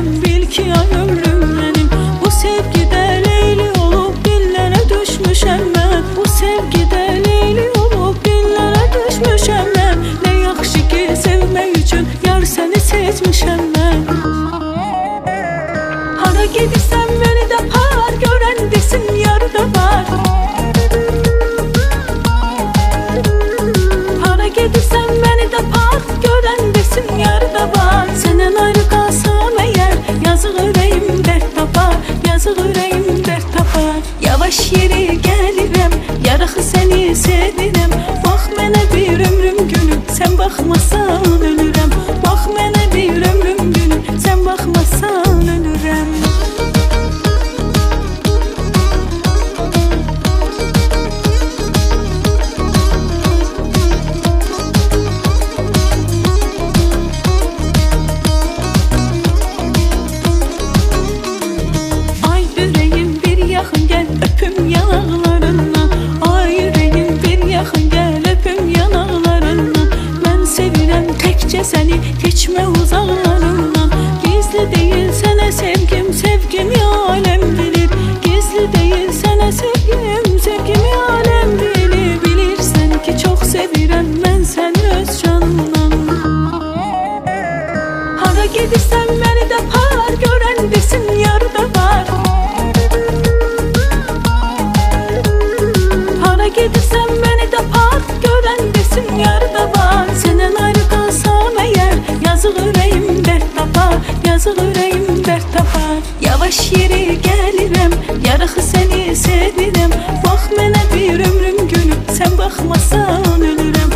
Sen bil ki ya ömrüm benim. Bu sevgide leyli olup dillere düşmüşem ben. Bu sevgide leyli olup dillere düşmüşem ben. Ne yakşı ki sevmek için yar seni seçmişem ben. Yaş yeri gəlirəm, yarıxı səni sevirəm Bax mənə bir ömrüm gülüm, sən baxmasan ölürəm Gidirsən məni də par, görən desin yar da var. Hara gedirsən məni də par, görən desin yar da var. Sənələr qalsam əgər, yazıq ürəyim dərd tapar Yazıq ürəyim dərd tapar Yavaş yeri gəlirəm, yarıxı səni sevirəm Bax bir ömrüm gülüm, sən baxmasan ölürəm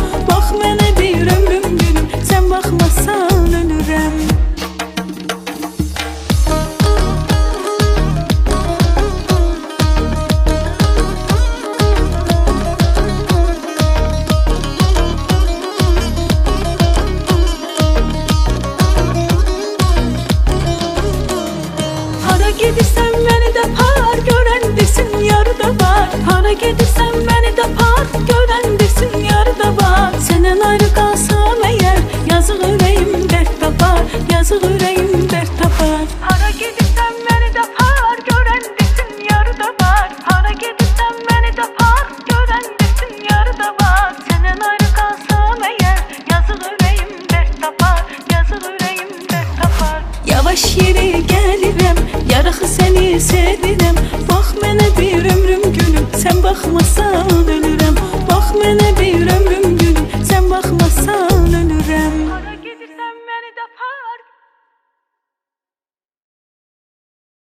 Yaş yeri gəlirəm, yarıxı səni sevirəm Bax mənə bir ömrüm gülüm, sən baxmasan ölürəm